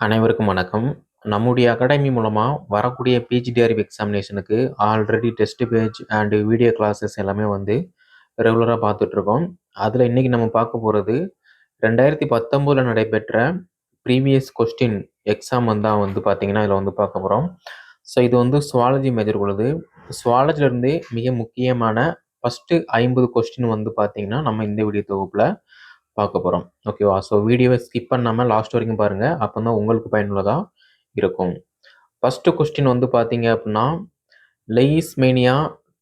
அனைவருக்கும் வணக்கம். நம்முடைய அகாடமி மூலமாக வரக்கூடிய PGTRB எக்ஸாமினேஷனுக்கு already test page and video classes எல்லாமே வந்து ரெகுலராக பார்த்துட்ருக்கோம். அதில் இன்னைக்கு நம்ம பார்க்க போகிறது ரெண்டாயிரத்தி பத்தொம்போதில் நடைபெற்ற ப்ரீவியஸ் கொஸ்டின் எக்ஸாம் வந்தால் வந்து பார்த்தீங்கன்னா, இதில் வந்து பார்க்க போகிறோம் ஸோ இது வந்து சுவாலஜி உள்ளது ஸ்வாலஜிலிருந்தே மிக முக்கியமான ஃபஸ்ட்டு ஐம்பது கொஸ்டின் வந்து பார்த்தீங்கன்னா, நம்ம இந்த வீடியோ தொகுப்பில் பார்க்க போகிறோம் ஓகேவா? ஸோ வீடியோவை ஸ்கிப் பண்ணாமல் லாஸ்ட் வரைக்கும் பாருங்கள் அப்போ தான் உங்களுக்கு பயனுள்ளதாக இருக்கும். ஃபஸ்ட்டு கொஸ்டின் வந்து பார்த்தீங்க அப்படின்னா லெயிஸ்மேனியா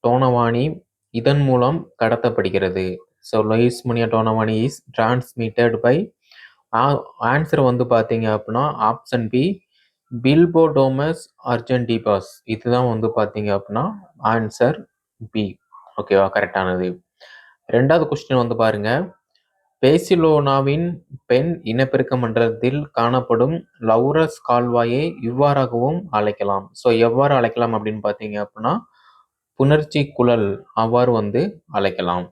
டோனவானி இதன் மூலம் கடத்தப்படுகிறது. So Leishmania donovani is transmitted by ah answer வந்து பார்த்தீங்க அப்படின்னா ஆப்ஷன் பி பில்போடோமஸ் அர்ஜென்டிபாஸ். இதுதான் வந்து பார்த்தீங்க அப்படின்னா ஆன்சர் பி. ஓகேவா? கரெக்டானது ரெண்டாவது கொஸ்டின் வந்து பாருங்கள் பேசிலோனாவின் பெண் இனப்பெருக்க மண்டலத்தில் காணப்படும் லௌரஸ் கால்வாயை இவ்வாறாகவும் அழைக்கலாம். ஸோ எவ்வாறு அழைக்கலாம் அப்படின்னு பார்த்தீங்க அப்டின்னா, புணர்ச்சி குழல் அவ்வாறு வந்து அழைக்கலாம்.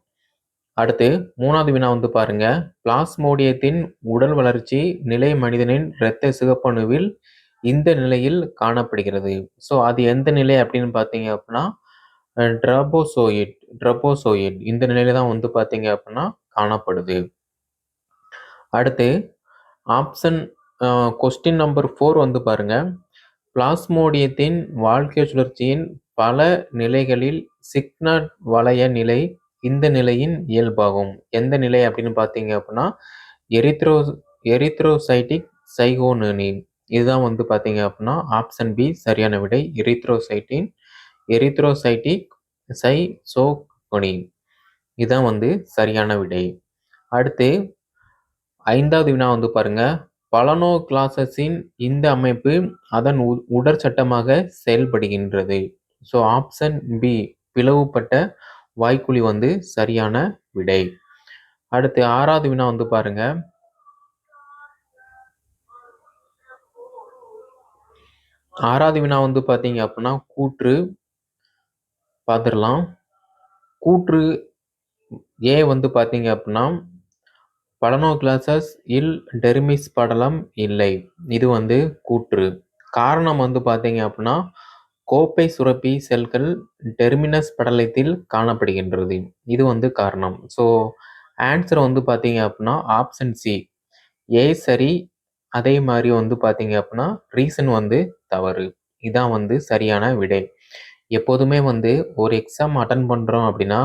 அடுத்து 3வது வினா வந்து பாருங்க. பிளாஸ்மோடியத்தின் உடல் வளர்ச்சி நிலை மனிதனின் இரத்த சிவப்பணுவில் இந்த நிலையில் காணப்படுகிறது. ஸோ அது எந்த நிலை அப்படின்னு பார்த்தீங்க அப்டின்னா, ட்ரபோசோயிட் ட்ரபோசோயிட் இந்த நிலையில தான் வந்து பார்த்தீங்க அப்டின்னா காணப்படுது. அடுத்து ஆப்ஷன் கொஸ்டின் நம்பர் ஃபோர் வந்து பாருங்க. பிளாஸ்மோடியத்தின் வாழ்க்கை சுழற்சியின் பல நிலைகளில் சிக்னட் வளைய நிலை இந்த நிலையின் இயல்பாகும். எந்த நிலை அப்படின்னு பார்த்தீங்க அப்படின்னா எரித்ரோ எரித்ரோசைட்டிக் சைகோனோனி. இதுதான் வந்து பார்த்தீங்க அப்படின்னா ஆப்ஷன் பி சரியான விடை. எரித்ரோசைட்டின் எரித்ரோசைட்டிக் சைசோகோனி. இதுதான் வந்து சரியான விடை. அடுத்து ஐந்தாவது வினா வந்து பாருங்க. பலனோ கிளாசஸின் இந்த அமைப்பு அதன் உ உடற்சட்டமாக செயல்படுகின்றது. ஸோ ஆப்ஷன் பி பிளவுபட்ட வாய்க்குழி வந்து சரியான விடை. அடுத்து ஆறாவது வினா வந்து பாருங்க. ஆறாவது வினா வந்து பார்த்தீங்க அப்படின்னா கூற்று பார்த்துறலாம். கூற்று ஏ வந்து பார்த்தீங்க அப்படின்னா பலனோகிளாசஸ் இல் டெர்மிஸ் படலம் இல்லை. இது வந்து கூற்று. காரணம் வந்து பார்த்தீங்க அப்டின்னா, கோப்பை சுரப்பி செல்கள் டெர்மினஸ் படலத்தில் காணப்படுகின்றது. இது வந்து காரணம். ஸோ ஆன்சர் வந்து பார்த்தீங்க அப்டின்னா, ஆப்ஷன் சி ஏ சரி. அதே மாரி வந்து பார்த்தீங்க அப்டின்னா, ரீசன் வந்து தவறு. இதான் வந்து சரியான விடை. எப்போதுமே வந்து ஒரு எக்ஸாம் அட்டெண்ட் பண்றோம் அப்டின்னா,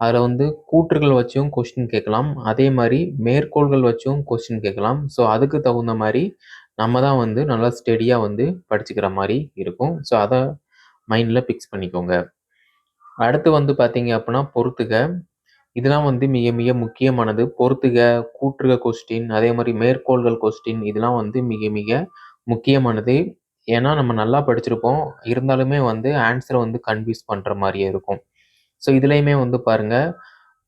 அதில் வந்து கூற்றுகள் வச்சும் கொஸ்டின் கேட்கலாம். அதே மாதிரி மேற்கோள்கள் வச்சும் கொஸ்டின் கேட்கலாம். ஸோ அதுக்கு தகுந்த மாதிரி நம்ம தான் வந்து நல்லா ஸ்டெடியாக வந்து படிச்சுக்கிற மாதிரி இருக்கும். ஸோ அதை மைண்டில் ஃபிக்ஸ் பண்ணிக்கோங்க. அடுத்து வந்து பார்த்தீங்க அப்படின்னா பொறுத்துக. இதெல்லாம் வந்து மிக மிக முக்கியமானது. பொறுத்துக, கூற்றுக கொஸ்டின் அதே மாதிரி மேற்கோள்கள் கொஸ்டின் இதெல்லாம் வந்து மிக மிக முக்கியமானது. ஏன்னா நம்ம நல்லா படிச்சிருப்போம். இருந்தாலுமே வந்து ஆன்சரை வந்து கன்ஃபியூஸ் பண்ணுற மாதிரியே இருக்கும். ஸோ இதுலேயுமே வந்து பாருங்கள்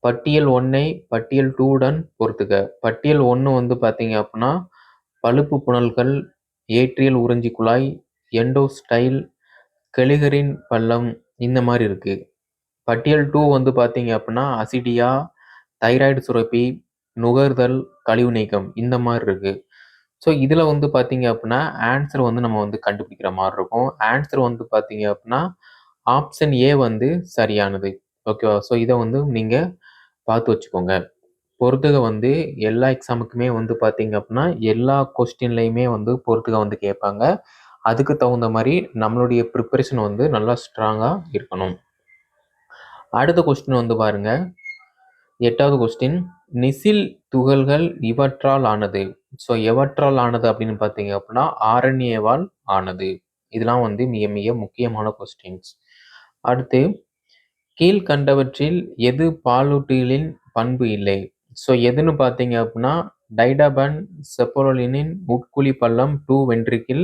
பட்டியல் ஒன்றை பட்டியல் 2 உடன் பட்டியல் ஒன்று வந்து பார்த்தீங்க அப்படின்னா பழுப்பு புனல்கள், ஏற்றியல் உறிஞ்சி குழாய், எண்டோஸ்டைல், கெலிகரின் பள்ளம் இந்த மாதிரி இருக்குது பட்டியல் டூ வந்து பார்த்தீங்க அப்படின்னா அசிடியா, தைராய்டு சுரப்பி, நுகர்தல், கழிவு நீக்கம் இந்த மாதிரி இருக்குது ஸோ இதில் வந்து பார்த்தீங்க அப்படின்னா ஆன்சர் வந்து நம்ம வந்து கண்டுபிடிக்கிற மாதிரி இருக்கும். ஆன்சர் வந்து பார்த்தீங்க அப்படின்னா ஆப்ஷன் ஏ வந்து சரியானது. ஓகேவா? ஸோ இதை வந்து நீங்கள் பார்த்து வச்சுக்கோங்க. பொறுத்துக வந்து எல்லா எக்ஸாமுக்குமே வந்து பார்த்தீங்க அப்படின்னா எல்லா கொஸ்டின்லையுமே வந்து பொறுத்துக வந்து கேட்பாங்க. அதுக்கு தகுந்த மாதிரி நம்மளுடைய ப்ரிப்பரேஷன் வந்து நல்லா ஸ்ட்ராங்காக இருக்கணும். அடுத்த கொஸ்டின் வந்து பாருங்கள் எட்டாவது கொஸ்டின் நிசில் துகள்கள் இவற்றால் ஆனது. ஸோ எவற்றால் ஆனது அப்படின்னு பார்த்தீங்க அப்படின்னா ஆரண்யவால் ஆனது. இதெல்லாம் வந்து மிக மிக முக்கியமான கொஸ்டின்ஸ். அடுத்து கீழ்க்கண்டவற்றில் எது பாலூட்டிகளின் பண்பு இல்லை? ஸோ எதுன்னு பார்த்தீங்க அப்டின்னா, டைடாபன் செப்போலினின் உட்குழி பள்ளம் டூ வென்ட்ரிக்கிள்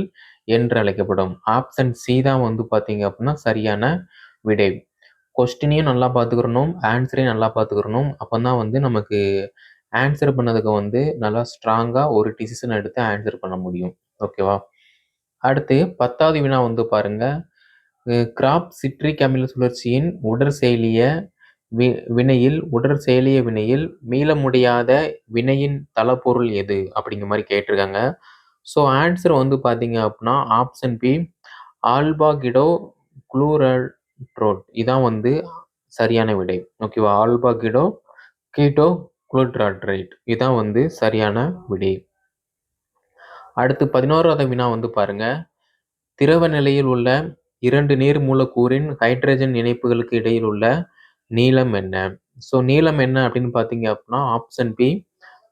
என்று அழைக்கப்படும். ஆப்ஷன் சி தான் வந்து பார்த்தீங்க அப்டின்னா, சரியான விடை. கொஸ்டினையும் நல்லா பார்த்துக்கிறணும். ஆன்சரையும் நல்லா பார்த்துக்கிறணும். அப்பதான் வந்து நமக்கு ஆன்சர் பண்ணதுக்கு வந்து நல்லா ஸ்ட்ராங்கா ஒரு டிசிஷன் எடுத்து ஆன்சர் பண்ண முடியும். ஓகேவா? அடுத்து 10வது வினா வந்து பாருங்க. கிராப் சிட்ரிக் அமில சுழற்சியின் உடற்செயலிய வி வினையில் உடற்செயலிய வினையில் மீள முடியாத வினையின் தளப்பொருள் எது? அப்படிங்கிற மாரி கேட்டிருக்காங்க. ஸோ ஆன்சர் வந்து பார்த்தீங்க அப்படின்னா ஆப்ஷன் பி ஆல்பாகிடோ குளூரட்ரோட் இதான் வந்து சரியான விடை. ஓகேவா ஆல்பாகிடோ கீட்டோ குளூட்ராட்ரைட் இதான் வந்து சரியான விடை. அடுத்து பதினோராவது வினா வந்து பாருங்க. திரவ நிலையில் உள்ள இரண்டு நீர் மூலக்கூறின் ஹைட்ரஜன் இணைப்புகளுக்கு இடையில் உள்ள நீளம் என்ன? ஸோ நீளம் என்ன அப்படின்னு பார்த்தீங்க அப்படின்னா ஆப்ஷன் பி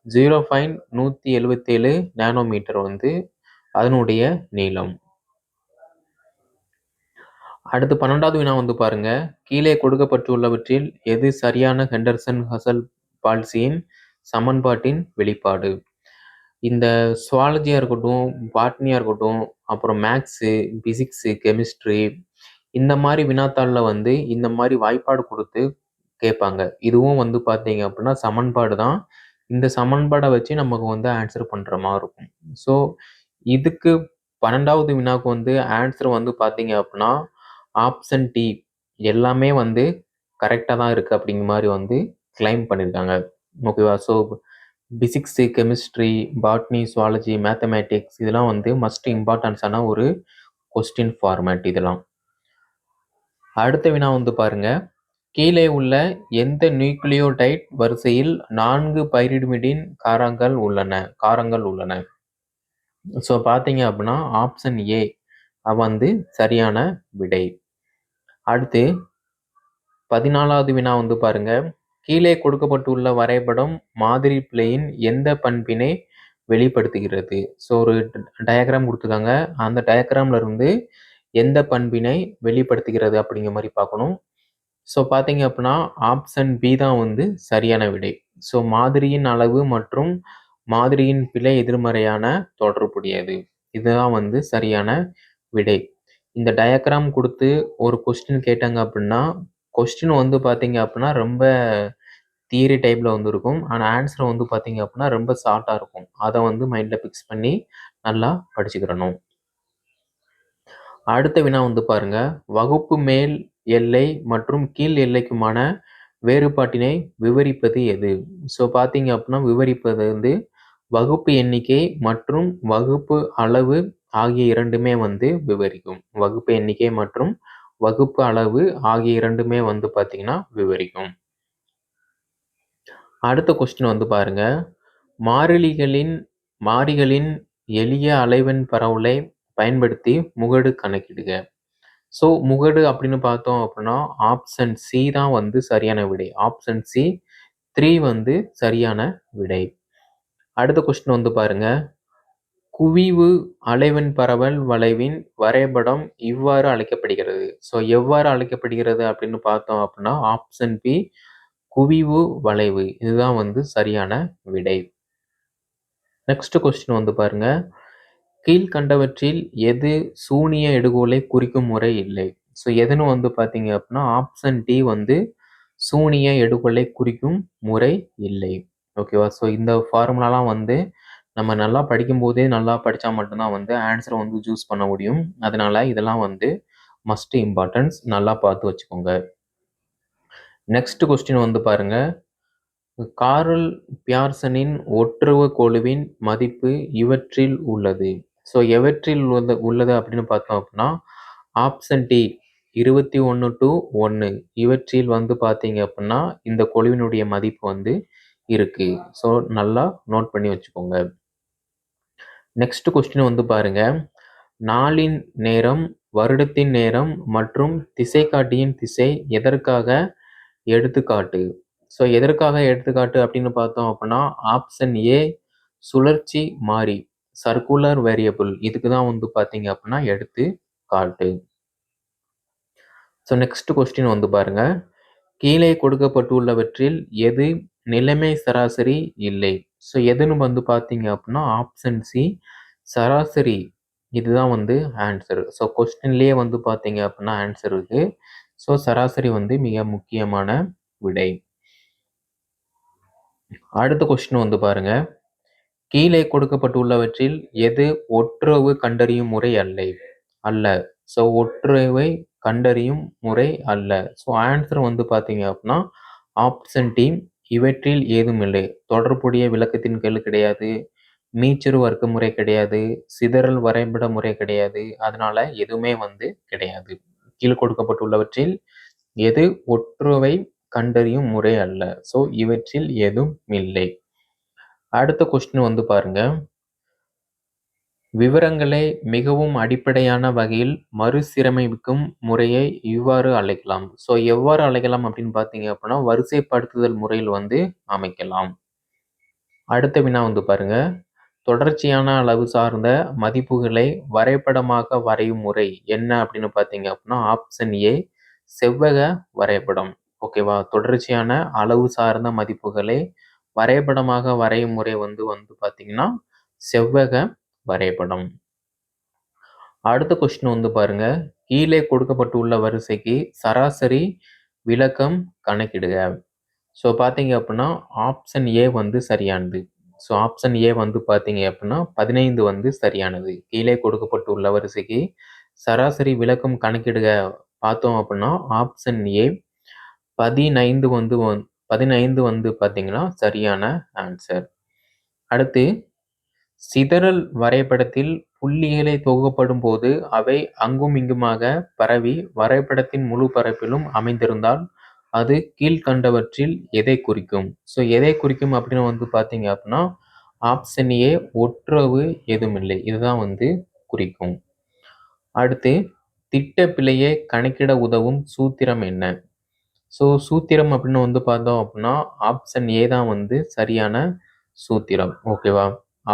ஜீரோ பாயிண்ட் நூற்றி எழுபத்தேழு நேனோமீட்டர் வந்து அதனுடைய நீளம். அடுத்து பன்னெண்டாவது வினா வந்து பாருங்க. கீழே கொடுக்கப்பட்டுள்ளவற்றில் எது சரியான ஹெண்டர்சன் ஹசல் பால்சியின் சமன்பாட்டின் வெளிப்பாடு? இந்த சுவாலஜியாக இருக்கட்டும் பாட்னியாக இருக்கட்டும் அப்புறம் மேக்ஸு பிசிக்ஸு கெமிஸ்ட்ரி இந்த மாதிரி வினாத்தாளில் வந்து இந்த மாதிரி வாய்ப்பாடு கொடுத்து கேட்பாங்க. இதுவும் வந்து பார்த்தீங்க அப்படின்னா சமன்பாடு தான். இந்த சமன்பாடை வச்சு நமக்கு வந்து ஆன்சர் பண்ணுற மாதிரி இருக்கும். ஸோ இதுக்கு பன்னெண்டாவது வினாக்கு வந்து ஆன்சர் வந்து பார்த்தீங்க அப்படின்னா ஆப்ஷன் டி எல்லாமே வந்து கரெக்டாக தான் இருக்குது அப்படிங்கிற மாதிரி வந்து கிளைம் பண்ணியிருக்காங்க. ஓகேவா so physics chemistry botany zoology mathematics இதெல்லாம் வந்து மஸ்ட் இம்பார்ட்டன்ஸான ஒரு கொஸ்டின் ஃபார்மேட் இதெல்லாம். அடுத்த வினா வந்து பாருங்க. கீழே உள்ள எந்த நியூக்ளியோடைட் வரிசையில் நான்கு பைரிடுமிடின் காரங்கள் உள்ளன? காரங்கள் உள்ளன. ஸோ பார்த்தீங்க அப்படின்னா ஆப்ஷன் ஏ வந்து சரியான விடை. அடுத்து பதினாலாவது வினா வந்து பாருங்க. கீழே கொடுக்கப்பட்டுள்ள வரைபடம் மாதிரி பிள்ளையின் எந்த பண்பினை வெளிப்படுத்துகிறது? ஸோ ஒரு டயக்ராம் கொடுத்துருக்காங்க. அந்த டயக்ராமில் இருந்து எந்த பண்பினை வெளிப்படுத்துகிறது அப்படிங்கிற மாதிரி பார்க்கணும். ஸோ பார்த்தீங்க அப்படின்னா ஆப்ஷன் பி தான் வந்து சரியான விடை. ஸோ மாதிரியின் அளவு மற்றும் மாதிரியின் பிழை எதிர்மறையான தொடர்புடையது. இதுதான் வந்து சரியான விடை. இந்த டயக்ராம் கொடுத்து ஒரு கொஸ்டின் கேட்டாங்க அப்படின்னா கொஸ்டின் வந்து பார்த்தீங்க அப்படின்னா ரொம்ப தியரி டைப்பில் வந்துருக்கும். ஆனால் ஆன்சர் வந்து பார்த்தீங்க அப்படின்னா ரொம்ப ஷார்ட்டாக இருக்கும். அதை வந்து மைண்டில் ஃபிக்ஸ் பண்ணி நல்லா படிச்சுக்கிறணும் அடுத்த வினா வந்து பாருங்க. வகுப்பு மேல் எல்லை மற்றும் கீழ் எல்லைக்குமான வேறுபாட்டினை விவரிப்பது எது? ஸோ பார்த்தீங்க அப்படின்னா விவரிப்பது வந்து வகுப்பு எண்ணிக்கை மற்றும் வகுப்பு அளவு ஆகிய இரண்டுமே வந்து விவரிக்கும். வகுப்பு எண்ணிக்கை மற்றும் வகுப்பு அளவு ஆகிய இரண்டுமே வந்து பார்த்தீங்கன்னா விவரிக்கும். அடுத்த கொஸ்டின் வந்து பாருங்க. மாறிலிகளின் மாறிகளின் எளிய அலைவெண் பரவலை பயன்படுத்தி முகடு கணக்கிடுக. ஸோ முகடு அப்படின்னு பார்த்தோம் அப்படின்னா ஆப்ஷன் சி தான் வந்து சரியான விடை. ஆப்ஷன் சி த்ரீ வந்து சரியான விடை. அடுத்த கொஸ்டின் வந்து பாருங்கள் குவிவு அலைவெண் பரவல் வளைவின் வரைபடம் இவ்வாறு அழைக்கப்படுகிறது. ஸோ எவ்வாறு அழைக்கப்படுகிறது அப்படின்னு பார்த்தோம் அப்படின்னா ஆப்ஷன் பி குவிவு வளைவு. இதுதான் வந்து சரியான விடை. நெக்ஸ்ட் கொஸ்டின் வந்து பாருங்க. கீழ்கண்டவற்றில் எது சூனிய எடுகோலை குறிக்கும் முறை இல்லை? ஸோ எதுன்னு வந்து பார்த்தீங்க அப்படின்னா ஆப்ஷன் டி வந்து சூனிய எடுகோலை குறிக்கும் முறை இல்லை. ஓகேவா ஸோ இந்த ஃபார்முலாலாம் வந்து நம்ம நல்லா படிக்கும்போதே நல்லா படித்தா மட்டும்தான் வந்து ஆன்சரை வந்து சூஸ் பண்ண முடியும். அதனால் இதெல்லாம் வந்து மஸ்ட் இம்பார்ட்டன்ஸ் நல்லா பார்த்து வச்சுக்கோங்க. நெக்ஸ்ட் கொஸ்டின் வந்து பாருங்கள் காரல் பியார்சனின் ஒற்றுவ குழுவின் மதிப்பு இவற்றில் உள்ளது. ஸோ எவற்றில் உள்ளது உள்ளது அப்படின்னு பார்த்தோம் அப்படின்னா ஆப்ஷன் டி இருபத்தி ஒன்று டு ஒன்று இவற்றில் வந்து பார்த்தீங்க அப்படின்னா இந்த குழுவினுடைய மதிப்பு வந்து இருக்குது ஸோ நல்லா நோட் பண்ணி வச்சுக்கோங்க. நெக்ஸ்ட் கொஸ்டின் வந்து பாருங்க. நாளின் நேரம் வருடத்தின் நேரம் மற்றும் திசைக்காட்டியின் திசை எதற்காக எடுத்துக்காட்டு? ஸோ எதற்காக எடுத்துக்காட்டு அப்படின்னு பார்த்தோம் அப்படின்னா ஆப்ஷன் ஏ சுழற்சி மாறி சர்க்குலர் வேரியபிள் இதுக்கு தான் வந்து பார்த்தீங்க அப்படின்னா எடுத்து காட்டு ஸோ நெக்ஸ்ட் கொஸ்டின் வந்து பாருங்க. கீழே கொடுக்கப்பட்டுள்ளவற்றில் எது நிலைமை சராசரி இல்லை? ஸோ எதுன்னு வந்து பார்த்தீங்க அப்படின்னா ஆப்ஷன் சி சராசரி இதுதான் வந்து ஆன்சர் ஸோ கொஸ்டின்லேயே வந்து பார்த்தீங்க அப்படின்னா ஆன்சர் இருக்குது ஸோ சராசரி வந்து மிக முக்கியமான விடை. அடுத்த கொஸ்டின் வந்து பாருங்க. கீழே கொடுக்கப்பட்டுள்ளவற்றில் எது ஒட்டுறவு கண்டறியும் முறை அல்ல? அல்ல. ஸோ ஒற்றுறவை கண்டறியும் முறை அல்ல. ஸோ ஆன்சர் வந்து பார்த்தீங்க அப்படின்னா ஆப்ஷன் டீம் இவற்றில் ஏதும் இல்லை தொடர்புடைய விளக்கத்தின் கீழ் கிடையாது. மீச்சிறு வர்க்க முறை கிடையாது. சிதறல் வரைபட முறை கிடையாது. அதனால எதுவுமே வந்து கிடையாது. கீழ் கொடுக்கப்பட்டுள்ளவற்றில் எது ஒற்றுவை கண்டறியும் முறை அல்ல. ஸோ இவற்றில் எதுவும் இல்லை. அடுத்த கொஸ்டின் வந்து பாருங்க. விவரங்களை மிகவும் அடிப்படையான வகையில் மறுசீரமைக்கும் முறையை இவ்வாறு அழைக்கலாம். ஸோ எவ்வாறு அழைக்கலாம் அப்படின்னு பார்த்தீங்க அப்படின்னா வரிசைப்படுத்துதல் முறையில் வந்து அமைக்கலாம். அடுத்த வினா வந்து பாருங்க. தொடர்ச்சியான அளவு சார்ந்த மதிப்புகளை வரைபடமாக வரையும் முறை என்ன அப்படின்னு பார்த்தீங்க அப்படின்னா ஆப்ஷன் ஏ செவ்வக வரைபடம். ஓகேவா தொடர்ச்சியான அளவு சார்ந்த மதிப்புகளை வரைபடமாக வரையும் முறை வந்து வந்து பார்த்தீங்கன்னா செவ்வக வரைபடம் அடுத்த கொஸ்டின் வந்து பாருங்க. கீழே கொடுக்கப்பட்டுள்ள வரிசைக்கு சராசரி விளக்கம் கணக்கிடுக. ஸோ பார்த்தீங்க அப்படின்னா ஆப்ஷன் ஏ வந்து சரியானது. ஸோ ஆப்ஷன் ஏ வந்து பார்த்தீங்க அப்படின்னா பதினைந்து வந்து சரியானது. கீழே கொடுக்கப்பட்டுள்ள வரிசைக்கு சராசரி விளக்கம் கணக்கிடுக. பார்த்தோம் அப்படின்னா ஆப்ஷன் ஏ பதினைந்து வந்து வந்- பதினைந்து வந்து பார்த்தீங்கன்னா சரியான ஆன்சர் அடுத்து சிதறல் வரைபடத்தில் புள்ளிகளை தொகுக்கப்படும் போது அவை அங்குமிங்குமாக பரவி வரைபடத்தின் முழு பரப்பிலும் அமைந்திருந்தால் அது கீழ்கண்டவற்றில் எதை குறிக்கும்? ஸோ எதை குறிக்கும் அப்படின்னு வந்து பார்த்தீங்க அப்படின்னா ஆப்ஷன் ஏ ஒட்டுறவு எதுவும் இல்லை இதுதான் வந்து குறிக்கும். அடுத்து திட்ட பிழையை கணக்கிட உதவும் சூத்திரம் என்ன? ஸோ சூத்திரம் அப்படின்னு வந்து பார்த்தோம் அப்படின்னா ஆப்ஷன் ஏ தான் வந்து சரியான சூத்திரம். ஓகேவா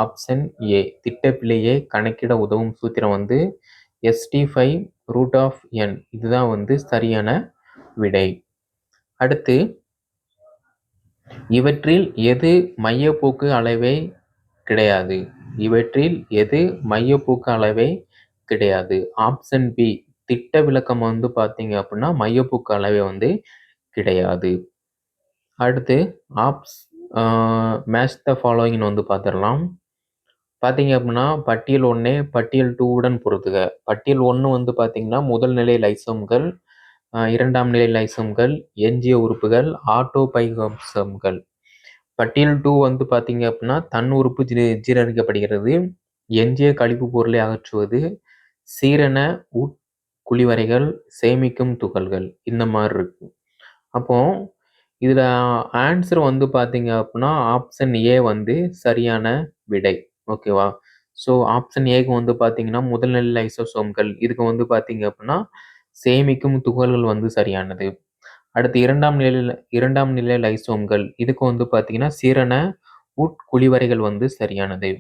ஆப்ஷன் ஏ. திட்டப்பிழையை கணக்கிட உதவும் சூத்திரம் வந்து SD five root of N இதுதான் வந்து சரியான விடை. அடுத்து இவற்றில் எது மையப்போக்கு அளவை கிடையாது? இவற்றில் எது மையப்போக்கு அளவை கிடையாது? ஆப்ஷன் பி திட்ட விளக்கம் வந்து பார்த்தீங்க அப்படின்னா மையப்போக்கு அளவை வந்து கிடையாது. அடுத்து ஆப்ஸ் மேட்ச் த ஃபாலோயிங்னு வந்து பார்த்துடலாம். பார்த்தீங்க அப்படின்னா பட்டியல் ஒன்று பட்டியல் டூவுடன் பொறுத்துக பட்டியல் ஒன்று வந்து பார்த்தீங்கன்னா முதல் நிலை லைசோம்கள் இரண்டாம் நிலை லைசோம்கள் எஞ்சிய உறுப்புகள் ஆட்டோ பைகோசம்கள். பட்டியல் டூ வந்து பார்த்தீங்க அப்படின்னா தன் உறுப்பு ஜீ ஜீரணிக்கப்படுகிறது. எஞ்சிய கழிவுப் பொருளை அகற்றுவது சீரண உட்குழிவறைகள் சேமிக்கும் துகள்கள் இந்த மாதிரி இருக்கும். அப்போ இதில் ஆன்சர் வந்து பார்த்தீங்க அப்படின்னா ஆப்ஷன் ஏ வந்து சரியான விடை. ஓகேவா ஸோ ஆப்ஷன் ஏக்கு வந்து பார்த்தீங்கன்னா முதல்நிலை லைசோசோம்கள். இதுக்கு வந்து பார்த்தீங்க அப்படின்னா சேமிக்கும் துகள்கள் வந்து சரியானது. அடுத்து இரண்டாம் நிலையில் இரண்டாம் நிலை லைசோம்கள். இதுக்கு வந்து பார்த்தீங்கன்னா சீரண உட்குழிவறைகள் வந்து சரியானது.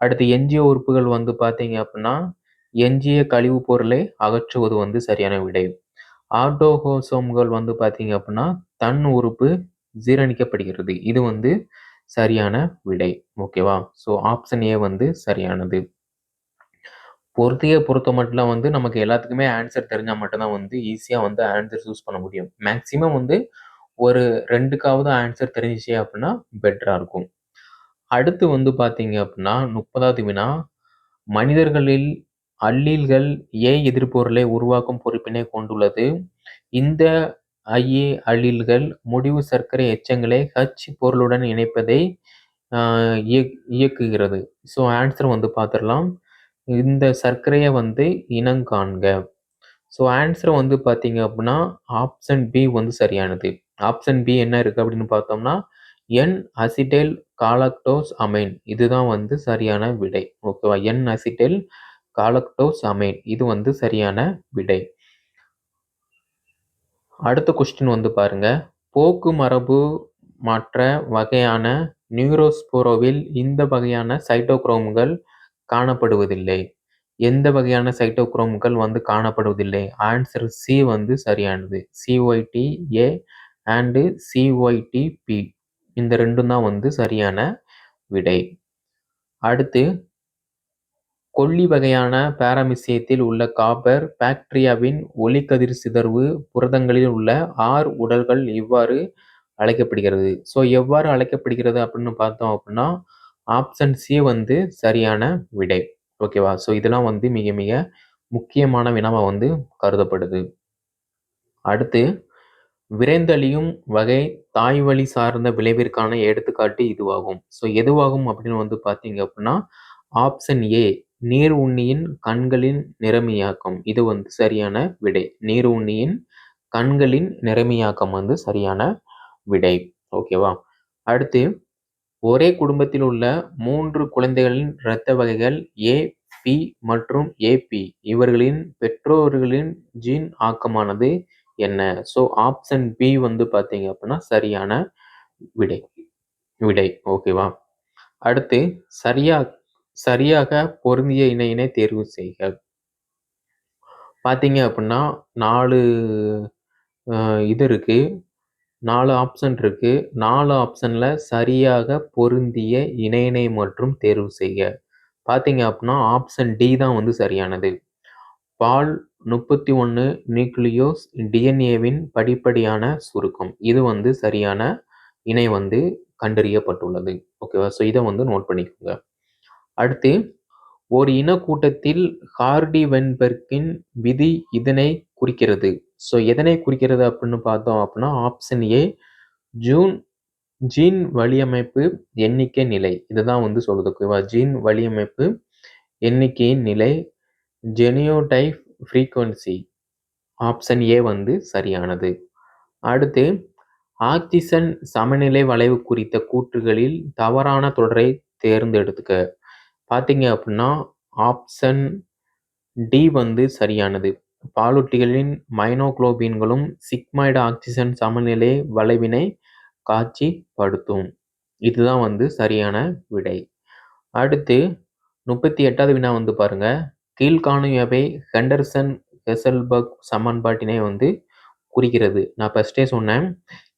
அடுத்து எஞ்சிய உறுப்புகள் வந்து பார்த்தீங்க அப்படின்னா எஞ்சிய கழிவுப் பொருளை அகற்றுவது வந்து சரியான விடை. ஆட்டோஹோசோம்கள் வந்து பார்த்தீங்க அப்படின்னா தன் உறுப்பு ஜீரணிக்கப்படுகிறது. இது வந்து சரியான விடை. ஓகேவா? ஸோ ஆப்ஷன் ஏ வந்து சரியானது. பொறுத்திய பொறுத்த மட்டும் வந்து நமக்கு எல்லாத்துக்குமே ஆன்சர் தெரிஞ்சால் மட்டும்தான் வந்து ஈஸியாக வந்து ஆன்சர் சூஸ் பண்ண முடியும். மேக்ஸிமம் வந்து ஒரு ரெண்டுக்காவது ஆன்சர் தெரிஞ்சிச்சு அப்படின்னா பெட்டராக இருக்கும். அடுத்து வந்து பார்த்தீங்க அப்படின்னா முப்பதாவது வினா மனிதர்களில் அல்லீல்கள் ஏ எதிர்பொருளை உருவாக்கும் பொறுப்பினை கொண்டுள்ளது. இந்த ஐஏ அழில்கள் முடிவு சர்க்கரை எச்சங்களை ஹச் பொருளுடன் இணைப்பதை இயக்குகிறது. ஸோ ஆன்சர் வந்து பார்த்துடலாம் இந்த சர்க்கரையை வந்து இனங்காண்க ஸோ ஆன்சர் வந்து பார்த்தீங்க அப்படின்னா ஆப்ஷன் பி வந்து சரியானது. ஆப்ஷன் பி என்ன இருக்குது அப்படின்னு பார்த்தோம்னா என் அசிடைல் காலக்டோஸ் அமைன் இதுதான் வந்து சரியான விடை. ஓகேவா என் அசிடைல் காலக்டோஸ் அமைன் இது வந்து சரியான விடை. அடுத்த கொஸ்டின் வந்து பாருங்க. போக்கு மரபு மாற்ற வகையான நியூரோஸ்போரோவில் இந்த வகையான சைட்டோக்ரோம்கள் காணப்படுவதில்லை. எந்த வகையான சைட்டோக்ரோம்கள் வந்து காணப்படுவதில்லை? ஆன்சர் சி வந்து சரியானது. சிஒய்டி ஏ அண்டு சிஒய்டி பி இந்த ரெண்டும் தான் வந்து சரியான விடை. அடுத்து கொல்லி வகையான பாரமிசியத்தில் உள்ள காப்பர் பாக்டீரியாவின் ஒளிக்கதிர் சிதர்வு புரதங்களில் உள்ள ஆர் உடல்கள் இவ்வாறு அழைக்கப்படுகிறது? ஸோ எவ்வாறு அழைக்கப்படுகிறது அப்படின்னு பார்த்தோம் அப்படின்னா ஆப்ஷன் சி வந்து சரியான விடை. ஓகேவா ஸோ இதெல்லாம் வந்து மிக மிக முக்கியமான வினாவை வந்து கருதப்படுது. அடுத்து விரைந்தழியும் வகை தாய்வழி சார்ந்த விளைவிற்கான எடுத்துக்காட்டு இதுவாகும். ஸோ எதுவாகும் அப்படின்னு வந்து பார்த்தீங்க அப்படின்னா, ஆப்ஷன் ஏ நீர் உண்ணியின் கண்களின் நிறமியாக்கம். இது வந்து சரியான விடை. நீர் உண்ணியின் கண்களின் நிறமியாக்கம் வந்து சரியான விடை. ஓகேவா? அடுத்து ஒரே குடும்பத்தில் உள்ள மூன்று குழந்தைகளின் இரத்த வகைகள் ஏ, பி மற்றும் ஏபி இவர்களின் பெற்றோர்களின் ஜீன் ஆக்கமானது என்ன? ஸோ ஆப்ஷன் பி வந்து பார்த்தீங்க அப்படின்னா சரியான விடை விடை. ஓகேவா? அடுத்து சரியா சரியாக பொருந்திய இணையினை தேர்வு செய்க. பார்த்தீங்க அப்படின்னா 4 அ இது இருக்கு. 4 ஆப்ஷன் இருக்கு. 4 ஆப்ஷன்ல சரியாக பொருந்திய இணையினை மற்றும் தேர்வு செய்க. பார்த்தீங்க அப்படின்னா ஆப்ஷன் டி தான் வந்து சரியானது. பால் 31 நியூக்ளியோஸ் டிஎன்ஏவின் படிப்படியான சுருக்கம். இது வந்து சரியான இணை வந்து கண்டறியப்பட்டுள்ளது. ஓகேவா? ஸோ இத வந்து நோட் பண்ணிக்கோங்க. அடுத்து ஒரு இனக்கூட்டத்தில் ஹார்டி-வென்பெர்க்கின் விதி இதனை குறிக்கிறது. ஸோ எதனை குறிக்கிறது அப்படின்னு பார்த்தோம் அப்படின்னா, ஆப்ஷன் ஏ ஜூன் ஜீன் வழியமைப்பு எண்ணிக்கை நிலை. இதுதான் வந்து சொல்லுது. ஓகேவா? ஜீன் வழியமைப்பு எண்ணிக்கையின் நிலை ஜெனியோடைப் ஃப்ரீக்வென்சி. ஆப்ஷன் ஏ வந்து சரியானது. அடுத்து ஆக்சிஜன் சமநிலை வளைவு குறித்த கூற்றுகளில் தவறான தொடரை தேர்ந்தெடுத்துக்க பார்த்தீங்க அப்படின்னா, ஆப்ஷன் டி வந்து சரியானது. பாலூட்டிகளின் மைனோகுளோபின்களும் சிக்மாய்டு ஆக்சிஜன் சமநிலை வளைவினை காட்சிப்படுத்தும். இதுதான் வந்து சரியான விடை. அடுத்து 38வது வினா வந்து பாருங்க. கீழ்காணும் ஹெண்டர்சன் ஹெசல்பர்க் சமன்பாட்டினை வந்து குறிக்கிறது. நான் ஃபர்ஸ்ட்டே சொன்னேன்.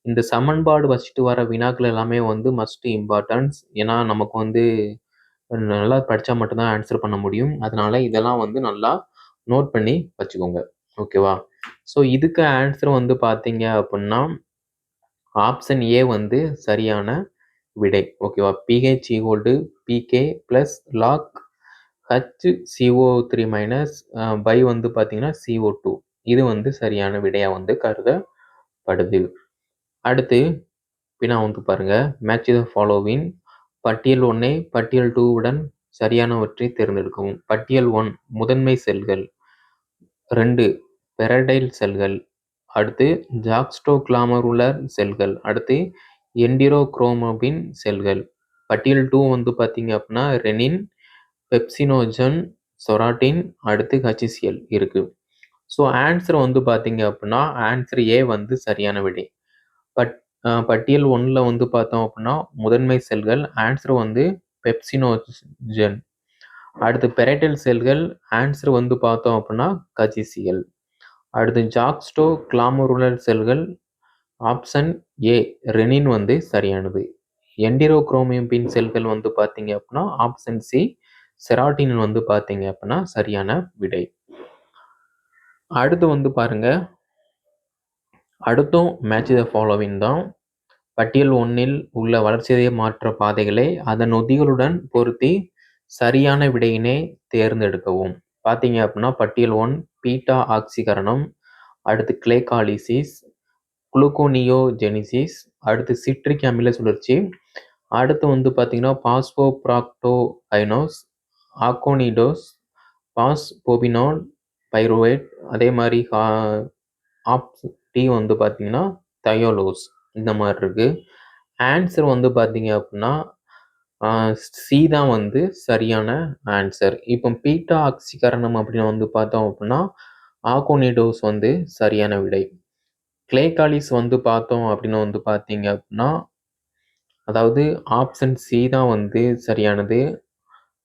இந்த சமன்பாடு வச்சுட்டு வர வினாக்கள் எல்லாமே வந்து மஸ்ட் இம்பார்ட்டன்ஸ். ஏன்னா நமக்கு வந்து நல்லா படிச்சா மட்டும் தான் ஆன்சர் பண்ண முடியும். அதனால இதெல்லாம் வந்து நல்லா நோட் பண்ணி வச்சுக்கோங்க. ஓகேவா? ஸோ இதுக்கு ஆன்சர் வந்து பார்த்தீங்க அப்படின்னா, ஆப்ஷன் ஏ வந்து சரியான விடை. ஓகேவா? PH equal to PK plus log H சிஓ3 minus uh by வந்து பார்த்தீங்கன்னா சிஓ2. இது வந்து சரியான விடையா வந்து கருதப்படுது. அடுத்து வினா வந்து பாருங்க. மேட்ச் த ஃபாலோவிங் பட்டியல் ஒன்னே பட்டியல் 2 உடன் சரியானவற்றை தேர்ந்தெடுக்கவும். பட்டியல் 1 முதன்மை செல்கள். 2 பெரடைல் செல்கள். அடுத்து ஜாக்ஸ்டோகிளாமருலர் செல்கள். அடுத்து என்டிரோக்ரோமபின் செல்கள். பட்டியல் 2 வந்து பார்த்தீங்க அப்படின்னா ரெனின், பெப்சினோஜன், சொராட்டின், அடுத்து ஹச்சிசிஎல் இருக்கு. ஸோ ஆன்சர் வந்து பார்த்தீங்க அப்படின்னா, ஆன்சர் ஏ வந்து சரியான விடை. பட் அ பட்டியல் 1ல வந்து பார்த்தோம் அப்படின்னா, முதன்மை செல்கள். ஆன்சர் வந்து பெப்சினோஜன். அடுத்து பெரைட்டல் செல்கள். ஆன்சர் வந்து பார்த்தோம் அப்படின்னா ஹச்சிசிஎல். அடுத்து ஜாக்ஸ்டோ கிளாமருலர் செல்கள். ஆப்ஷன் ஏ ரெனின் வந்து சரியானது. என்டிரோக்ரோமபின் செல்கள் வந்து பார்த்தீங்க அப்படின்னா, ஆப்ஷன் சி செராட்டின் வந்து பார்த்தீங்க அப்படின்னா சரியான விடை. அடுத்து வந்து பாருங்க. அடுத்தும் மேட்ச் த ஃபாலோவிங் தான். பட்டியல் ஒன்றில் உள்ள வளர்சிதை மாற்ற பாதைகளை அதன் நொதிகளுடன் பொருத்தி சரியான விடையினை தேர்ந்தெடுக்கவும். பார்த்தீங்க அப்படின்னா, பட்டியல் ஒன் பீட்டா ஆக்சிகரணம், அடுத்து கிளேகாலிசிஸ் குளுக்கோனியோஜெனிசிஸ், அடுத்து சிட்ரிக் அமில சுழற்சி, அடுத்து வந்து பார்த்தீங்கன்னா பாஸ்போப்ராக்டோகைனோஸ், ஆக்கோனிடோஸ், பாஸ்போபினால் பைரோவேட் அதே மாதிரி ஹா டி வந்து பார்த்தீங்கன்னா தயோலோஸ் இந்த மாதிரி இருக்குது ஆன்சர் வந்து பார்த்தீங்க அப்படின்னா, சி தான் வந்து சரியான ஆன்சர். இப்போ பீட்டா ஆக்சிகரணம் அப்படின்னு வந்து பார்த்தோம் அப்படின்னா, ஆகோனிடோஸ் வந்து சரியான விடை. கிளேகாலிஸ் வந்து பார்த்தோம் அப்படின்னு வந்து பார்த்தீங்க அப்படின்னா, அதாவது ஆப்ஷன் சி தான் வந்து சரியானது.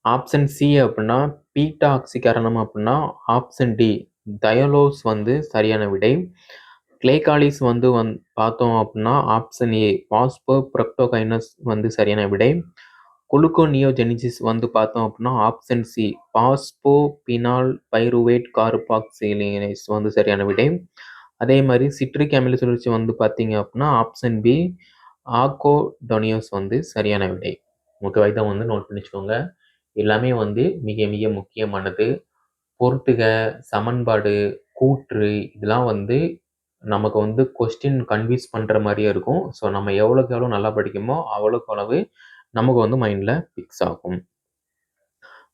ஆப்ஷன் சி அப்படின்னா பீட்டா ஆக்சிகரணம் அப்படின்னா, ஆப்ஷன் டி தயோலோஸ் வந்து சரியான விடை. கிளைகாலிஸ் வந்து வந் பார்த்தோம் அப்படின்னா, ஆப்ஷன் ஏ பாஸ்போ பாஸ்போப்ரக்டோகைனஸ் வந்து சரியான விடை. குளுக்கோனியோஜெனிசிஸ் வந்து பார்த்தோம் அப்படின்னா, option C phosphoenolpyruvate carboxykinase வந்து சரியான விடை. அதே மாதிரி சிட்ரிக் அமில சுழற்சி வந்து பார்த்தீங்க அப்படின்னா, ஆப்ஷன் பி ஆக்கோடோனியோஸ் வந்து சரியான விடை. ஓகேவா? இத வந்து நோட் பண்ணி வச்சுக்கோங்க. எல்லாமே வந்து மிக மிக முக்கியமானது. பொறுத்துக, சமன்பாடு, கூற்று இதெல்லாம் வந்து நமக்கு வந்து கொஸ்டின் கன்வின்ஸ் பண்ணுற மாதிரியே இருக்கும். ஸோ நம்ம எவ்வளோக்கு எவ்வளோ நல்லா படிக்குமோ அவ்வளோக்கு அளவு நமக்கு வந்து மைண்டில் ஃபிக்ஸ் ஆகும்.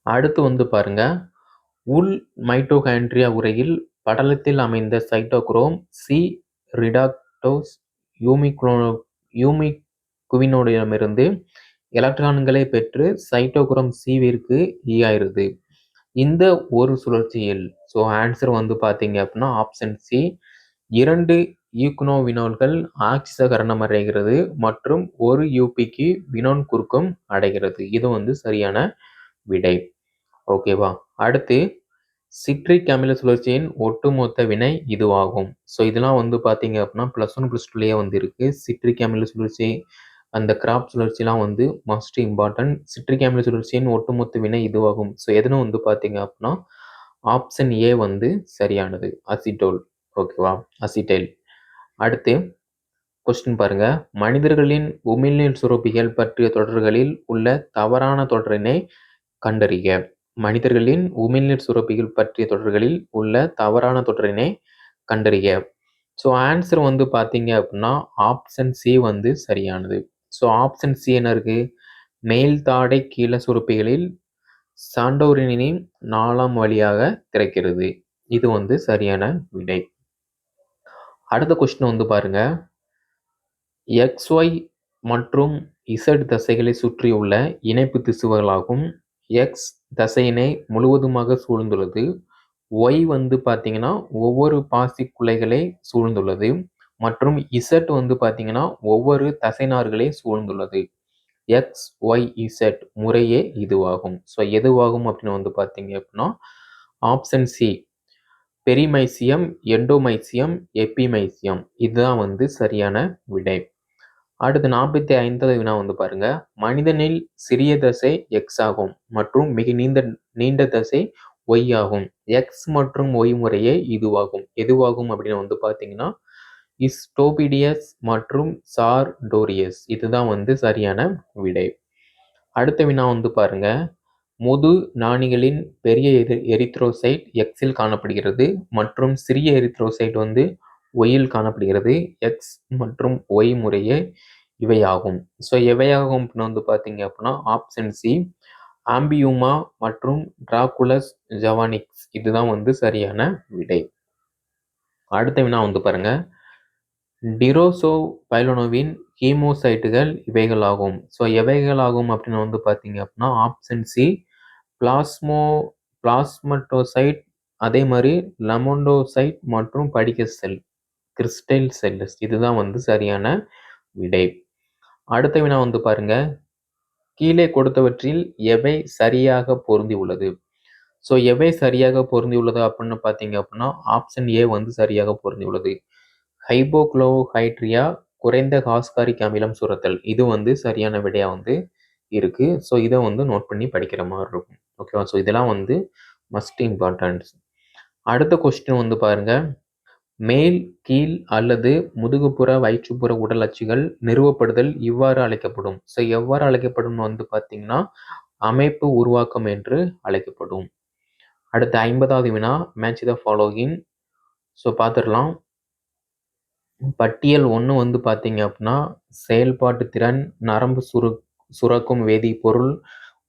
அடுத்து வந்து பாருங்க. உள் மைட்டோகாண்ட்ரியா உரையில் படலத்தில் அமைந்த சைட்டோக்ரோம் சி ரிடாக்டோஸ் யூமிக்ரோ யூமிகுவினோடிடமிருந்து எலக்ட்ரான்களை பெற்று சைட்டோக்ரோம் சிவிற்கு ஈயாயிருது e இந்த ஒரு சுழற்சியில் ஸோ ஆன்சர் வந்து பார்த்தீங்க அப்படின்னா ஆப்ஷன் சி இரண்டு யூக்னோவினோல்கள் ஆக்சிசகரணம் அடைகிறது மற்றும் ஒரு யூபிக்கு வினோன் குறுக்கம் அடைகிறது. இது வந்து சரியான விடை. ஓகேவா அடுத்து சிட்ரிக் அமில சுழற்சியின் ஒட்டுமொத்த வினை இதுவாகும். ஸோ இதெல்லாம் வந்து பார்த்தீங்க அப்படின்னா ப்ளஸ் ஒன் ப்ளஸ் டூலேயே வந்து இருக்குது சிட்ரிக் அமில சுழற்சி அந்த கிராப் சுழற்சிலாம் வந்து மஸ்ட் இம்பார்ட்டன்ட் சிட்ரிக் அமில சுழற்சியின் ஒட்டுமொத்த வினை இதுவாகும். ஸோ எதுன்னு வந்து பார்த்தீங்க அப்படின்னா ஆப்ஷன் ஏ வந்து சரியானது. அசிட்டோல் ஓகேவா? அசிட்டைல் அடுத்து கொஸ்டின் பாருங்க. மனிதர்களின் உமிழ்நீர் சுரப்பிகள் பற்றிய தொடர்களில் உள்ள தவறான தொடரினை கண்டறிக. மனிதர்களின் உமிழ்நீர் சுரப்பிகள் பற்றிய தொடர்களில் உள்ள தவறான தொடரினை கண்டறிக. ஸோ ஆன்சர் வந்து பார்த்தீங்க அப்படின்னா ஆப்ஷன் சி வந்து சரியானது. ஸோ ஆப்ஷன் சி என்ன இருக்குது மேல் தாடை கீழ சுரப்பிகளில் சாண்டோரினின் நாலாம் வழியாக திறக்கிறது. இது வந்து சரியான விடை. அடுத்த கொஸ்டின் வந்து பாருங்க. எக்ஸ் ஒய் மற்றும் இசட் தசைகளை சுற்றியுள்ள இணைப்பு திசுவுகளாகும். எக்ஸ் தசையினை முழுவதுமாக சூழ்ந்துள்ளது. ஒய் வந்து பார்த்தீங்கன்னா ஒவ்வொரு பாசி குலைகளை சூழ்ந்துள்ளது. மற்றும் இசட் வந்து பார்த்தீங்கன்னா ஒவ்வொரு தசைநார்களை சூழ்ந்துள்ளது. எக்ஸ் ஒய் இசட் முறையே இதுவாகும். ஸோ எதுவாகும் அப்படின்னு வந்து பார்த்தீங்க அப்படின்னா ஆப்ஷன் சி பெரிமைசியம் எண்டோமைசியம் எப்பிமைசியம். இதுதான் வந்து சரியான விடை. அடுத்து நாற்பத்தி ஐந்தாவது வினா வந்து பாருங்க. மனிதனில் சிறிய தசை எக்ஸ் ஆகும் மற்றும் மிக நீண்ட நீண்ட தசை ஒய் ஆகும். எக்ஸ் மற்றும் ஒய் முறையே இதுவாகும். எதுவாகும் அப்படின்னு வந்து பார்த்தீங்கன்னா இஸ்டோபிடியஸ் மற்றும் சார் டோரியஸ் இதுதான் வந்து சரியான விடை. அடுத்த வினா வந்து பாருங்க. முது நாணிகளின் பெரிய எரி எரித்ரோசைட் எக்ஸில் காணப்படுகிறது மற்றும் சிறிய எரித்ரோசைட் வந்து ஒயில் காணப்படுகிறது எக்ஸ் மற்றும் ஒய் முறையே இவையாகும். ஸோ எவையாகும் அப்படின்னு வந்து பார்த்தீங்க அப்படின்னா ஆப்ஷன் சி ஆம்பியூமா மற்றும் டிராகுலஸ் ஜவானிக்ஸ் இதுதான் வந்து சரியான விடை. அடுத்த வினா வந்து பாருங்க. டிரோசோ பைலோனோவின் ஹீமோசைட்டுகள் இவைகளாகும். ஸோ எவைகளாகும் அப்படின்னு வந்து பார்த்தீங்க அப்படின்னா ஆப்ஷன் சி பிளாஸ்மோ பிளாஸ்மட்டோசைட் அதே மாதிரி லெமோண்டோசைட் மற்றும் படிக செல் கிறிஸ்டைல் செல்லஸ் இதுதான் வந்து சரியான விடை. அடுத்த வினா வந்து பாருங்க. கீழே கொடுத்தவற்றில் எவை சரியாக பொருந்தி உள்ளது? ஸோ எவை சரியாக பொருந்தி உள்ளது அப்படின்னு பார்த்தீங்க அப்படின்னா ஆப்ஷன் ஏ வந்து சரியாக பொருந்தி உள்ளது. ஹைபோக்ளோஹைட்ரியா குறைந்த காஸ்காரிக் அமிலம் சுரத்தல். இது வந்து சரியான விடையாக வந்து இருக்குது ஸோ இதை வந்து நோட் பண்ணி படிக்கிற மாதிரி இருக்கும். ஓகேவா ஸோ இதெல்லாம் வந்து மஸ்ட் இம்பார்ட்டன்ஸ் அடுத்த கொஸ்டின் வந்து பாருங்கள் மேல் கீழ் அல்லது முதுகுப்புற வயிற்றுப்புற உடல் அச்சுகள் நிறுவப்படுதல் இவ்வாறு அழைக்கப்படும். ஸோ எவ்வாறு அழைக்கப்படும் வந்து பார்த்தீங்கன்னா அமைப்பு உருவாக்கம் என்று அழைக்கப்படும். அடுத்த ஐம்பதாவது வினா மேட்ச் த ஃபாலோகிங் ஸோ பார்த்துடலாம் பட்டியல் ஒன்று வந்து பார்த்தீங்க அப்படின்னா செயல்பாட்டு திறன் நரம்பு சுரு சுரக்கும் வேதிப்பொருள்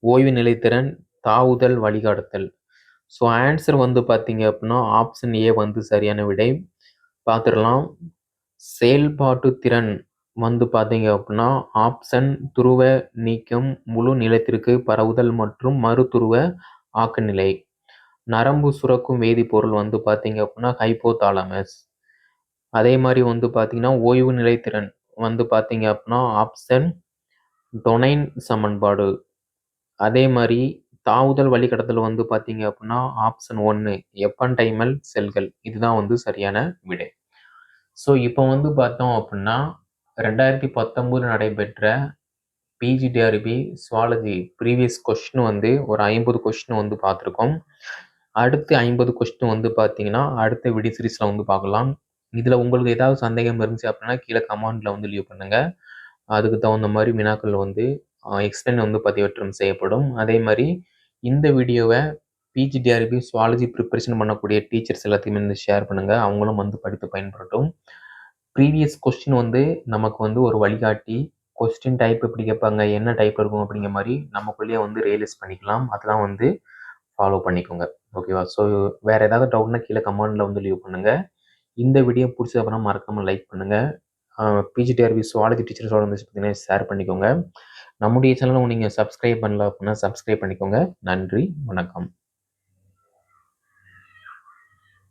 ஓய்வு நிலைத்திறன் தாவுதல் வழிகாட்டுதல். ஸோ ஆன்சர் வந்து பார்த்தீங்க அப்படின்னா ஆப்ஷன் ஏ வந்து சரியான விடை. பார்த்துடலாம் செயல்பாட்டு திறன் வந்து பார்த்தீங்க அப்படின்னா ஆப்ஷன் துருவ நீக்கம் முழு நிலத்திற்கு பரவுதல் மற்றும் மறுதுருவ ஆக்கநிலை. நரம்பு சுரக்கும் வேதிப்பொருள் வந்து பார்த்தீங்க அப்படின்னா ஹைப்போதாலமஸ் அதே மாதிரி வந்து பார்த்தீங்கன்னா ஓய்வு நிலைத்திறன் வந்து பார்த்தீங்க அப்படின்னா ஆப்ஷன் டொனைன் சமன்பாடு. அதே மாதிரி தாவுதல் வழிகடத்தல் வந்து பார்த்தீங்க அப்படின்னா ஆப்ஷன் ஒன்று எப்பன்டைமல் செல்கள் இதுதான் வந்து சரியான விடை. ஸோ இப்போ வந்து பார்த்தோம் அப்படின்னா ரெண்டாயிரத்தி பத்தொம்போது நடைபெற்ற பிஜிடிஆர்பி சுவாலஜி ப்ரீவியஸ் கொஸ்டின் வந்து ஒரு ஐம்பது கொஷின் வந்து பார்த்துருக்கோம் அடுத்து ஐம்பது கொஸ்டின் வந்து பார்த்தீங்கன்னா அடுத்த விடி சீரீஸில் வந்து பார்க்கலாம் இதில் உங்களுக்கு ஏதாவது சந்தேகம் இருந்துச்சு அப்படின்னா கீழே கமெண்டில் வந்து லீவ் பண்ணுங்கள் அதுக்கு தகுந்த மாதிரி வினாக்கள் வந்து எக்ஸ்பிளைன் வந்து பதிவேற்றம் செய்யப்படும். அதே மாதிரி இந்த வீடியோவை பிஜிடிஆர்பி சுவாலஜி ப்ரிப்பரேஷன் பண்ணக்கூடிய டீச்சர்ஸ் எல்லாத்தையுமே வந்து ஷேர் பண்ணுங்கள் அவங்களும் வந்து படித்து பயன்படட்டும் ப்ரீவியஸ் கொஸ்டின் வந்து நமக்கு வந்து ஒரு வழிகாட்டி கொஸ்டின் டைப் எப்படி கேட்பாங்க என்ன டைப் இருக்கும் அப்படிங்கிற மாதிரி நமக்குள்ளேயே வந்து ரியலைஸ் பண்ணிக்கலாம். அதெல்லாம் வந்து ஃபாலோ பண்ணிக்கோங்க. ஓகேவா ஸோ வேறு ஏதாவது டவுட்னா கீழே கமெண்டில் வந்து லீவ் பண்ணுங்கள் இந்த வீடியோ பிடிச்சது அப்புறம் மறக்காமல் லைக் பண்ணுங்கள் பிஜிடிஆர்பி சுவாலஜி டீச்சர்ஸோட வந்து பார்த்தீங்கன்னா ஷேர் பண்ணிக்கோங்க. நம்முடைய சேனலை நீங்கள் சப்ஸ்கிரைப் பண்ணல அப்படின்னா சப்ஸ்கிரைப் பண்ணிக்கோங்க. நன்றி வணக்கம்.